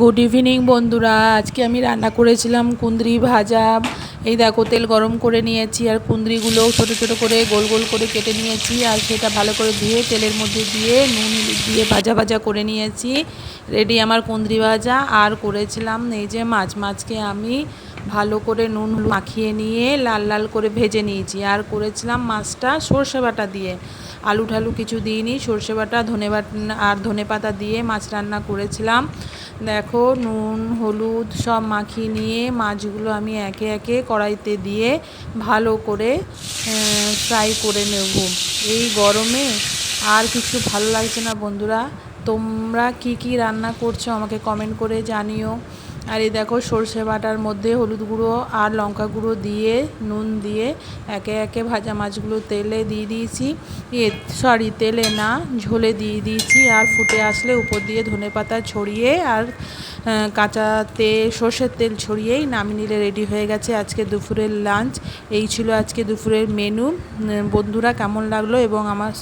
Good evening বন্ধুরা। আজকে আমি রান্না করেছিলাম কুঁদরি ভাজা। এই দেখো, তেল গরম করে নিয়েছি আর কুঁদরিগুলো ছোটো ছোটো করে গোল গোল করে কেটে নিয়েছি আর সেটা ভালো করে ধুয়ে তেলের মধ্যে দিয়ে নুন দিয়ে ভাজা ভাজা করে নিয়েছি। রেডি আমার কুঁদরি ভাজা। আর করেছিলাম এই যে মাছ, মাছকে আমি ভালো করে নুন মাখিয়ে নিয়ে লাল লাল করে ভেজে নিয়েছি। আর করেছিলাম মাছটা সর্ষে বাটা দিয়ে। আলু ঠালু কিছু দিইনি, সর্ষে বাটা, ধনে আর ধনে পাতা দিয়ে মাছ রান্না করেছিলাম। দেখো নুন, হলুদ সব মাখিয়ে নিয়ে মাছগুলো আমি একে একে কড়াইতে দিয়ে ভালো করে ফ্রাই করে নেব। এই গরমে আর কিছু ভালো লাগছে না বন্ধুরা। তোমরা কি কি রান্না করছ আমাকে কমেন্ট করে জানিও। আর এই দেখো সর্ষে বাটার মধ্যে হলুদ গুঁড়ো আর লঙ্কা গুঁড়ো দিয়ে, নুন দিয়ে একে একে ভাজা মাছগুলো তেলে দিয়ে দিয়েছি। এ সরি তেলে না, ঝোলে দিয়ে দিয়েছি। আর ফুটে আসলে উপর দিয়ে ধনে পাতা ছড়িয়ে আর কাঁচা তেল সর্ষের তেল ছড়িয়েই নামিয়ে নিলে রেডি হয়ে গেছে আজকে দুপুরের লাঞ্চ এই ছিল আজকে দুপুরের মেনু বন্ধুরা কেমন লাগল এবং আমার